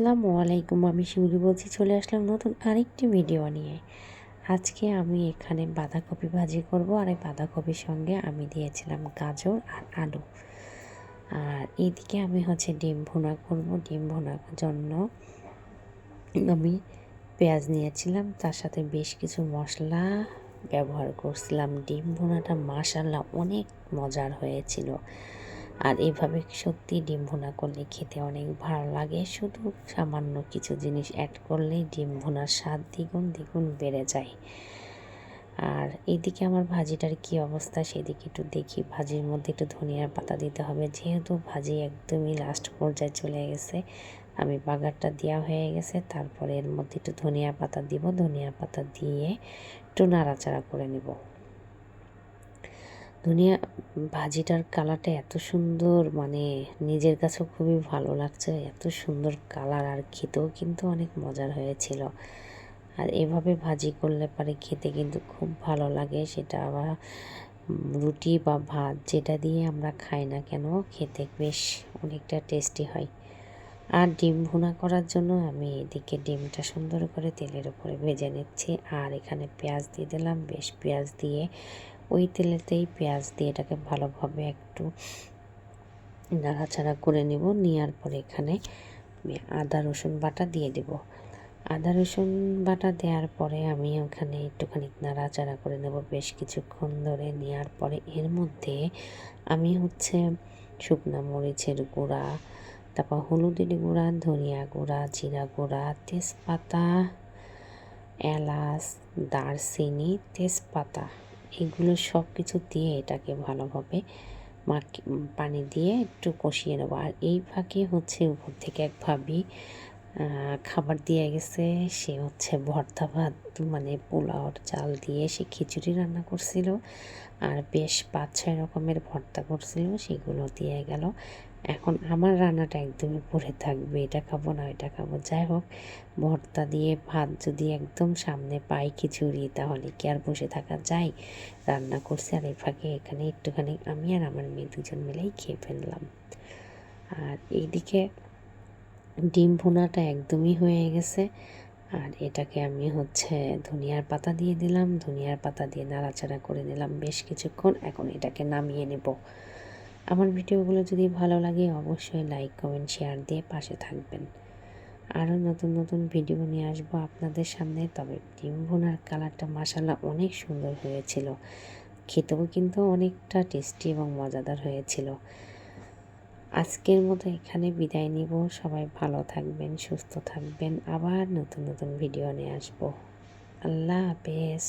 আসসালামু আলাইকুম, আমি শিউলি বলছি, চলে আসলাম নতুন আরেকটি ভিডিও নিয়ে। আজকে আমি এখানে বাঁধাকপি ভাজি করব আর এই বাঁধাকপির সঙ্গে আমি দিয়েছিলাম গাজর আর আলু। আর এদিকে আমি হচ্ছে ডিম ভুনা করব। ডিম ভুনার জন্য আমি পেঁয়াজ নিয়েছিলাম, তার সাথে বেশ কিছু মশলা ব্যবহার করছিলাম। ডিম ভুনাটা মাসাল্লাহ অনেক মজার হয়েছিল। আর এভাবে সত্যি ডিম ভুনা করলে খেতে অনেক ভালো লাগে। শুধু সামান্য কিছু জিনিস অ্যাড করলেই ডিম ভুনার স্বাদ দ্বিগুণ দ্বিগুণ বেড়ে যায়। আর এইদিকে আমার ভাজিটার কি অবস্থা সেদিকে একটু দেখি। ভাজির মধ্যে একটু ধনিয়ার পাতা দিতে হবে। যেহেতু ভাজি একদমই লাস্ট পর্যায়ে চলে গেছে, আমি বাগারটা দেওয়া হয়ে গেছে। তারপরে এর মধ্যে একটু ধনিয়া পাতা দিব। ধনিয়া পাতা দিয়ে একটু নাড়াচাড়া করে নেব। ধনিয়া ভাজিটার কালারটা এত সুন্দর মানে নিজের কাছেও খুবই ভালো লাগছে, এত সুন্দর কালার আর খেতেও কিন্তু অনেক মজার হয়েছিল। আর এভাবে ভাজি করলে পারে খেতে কিন্তু খুব ভালো লাগে, সেটা আবার রুটি বা ভাত যেটা দিয়ে আমরা খাই না কেন, খেতে বেশ অনেকটা টেস্টি হয়। আর ডিম ভুনা করার জন্য আমি এদিকে ডিমটা সুন্দর করে তেলের উপরে ভেজে নিচ্ছি। আর এখানে পেঁয়াজ দিয়ে দিলাম, বেশ পেঁয়াজ দিয়ে ওই তেলেতেই পেঁয়াজ দিয়ে এটাকে ভালোভাবে একটু নাড়াচাড়া করে নেব। নেওয়ার পরে এখানে আদা, রসুন বাটা দিয়ে দেব। আদা, রসুন বাটা দেওয়ার পরে আমি ওখানে একটুখানি নাড়াচাড়া করে নেব বেশ কিছুক্ষণ ধরে। নেওয়ার পরে এর মধ্যে আমি হচ্ছে শুকনা মরিচের গুঁড়া, তারপর হলুদের গুঁড়া, ধনিয়া গুঁড়া, জিরা গুঁড়া, তেজপাতা, এলাচ, দারচিনি, তেজপাতা এগুলো সব কিছু দিয়ে এটাকে ভালোভাবে মাখি পানি দিয়ে একটু কষিয়ে নেব। আর এই ফাঁকে হচ্ছে উপর থেকে এক ভাবি খাবার দিয়ে গেছে। সে হচ্ছে ভর্তা ভাত মানে পোলাওর চাল দিয়ে সে খিচুড়ি রান্না করছিল। আর বেশ পাঁচ ছয় রকমের ভর্তা করছিল, সেগুলো দিয়ে গেল। এখন আমার রান্নাটা একদমই পড়ে থাকবে, এটা খাব না এটা খাব। যাই হোক, ভর্তা দিয়ে ভাত যদি একদম সামনে পাই খিচুড়ি, তাহলে কি আর বসে থাকা যায়? রান্না করছি আর এই ফাঁকে এখানে একটুখানি আমি আর আমার মেয়ে দুজন মিলেই খেয়ে ফেললাম। আর এইদিকে ডিম ভুনাটা একদমই হয়ে গেছে। আর এটাকে আমি হচ্ছে ধনিয়ার পাতা দিয়ে দিলাম। ধনিয়ার পাতা দিয়ে নাড়াচাড়া করে নিলাম বেশ কিছুক্ষণ। এখন এটাকে নামিয়ে নেব। আমার ভিডিওগুলো যদি ভালো লাগে অবশ্যই লাইক, কমেন্ট, শেয়ার দিয়ে পাশে থাকবেন। আরও নতুন নতুন ভিডিও নিয়ে আসব আপনাদের সামনে। তবে ডিম ভুনার কালারটা মাসাল্লাহ অনেক সুন্দর হয়েছিল। খেতেও কিন্তু অনেকটা টেস্টি এবং মজাদার হয়েছিল। আজকের মতো এখানে বিদায় নিব। সবাই ভালো থাকবেন, সুস্থ থাকবেন। আবার নতুন নতুন ভিডিও নিয়ে আসব। আল্লাহ হাফেজ।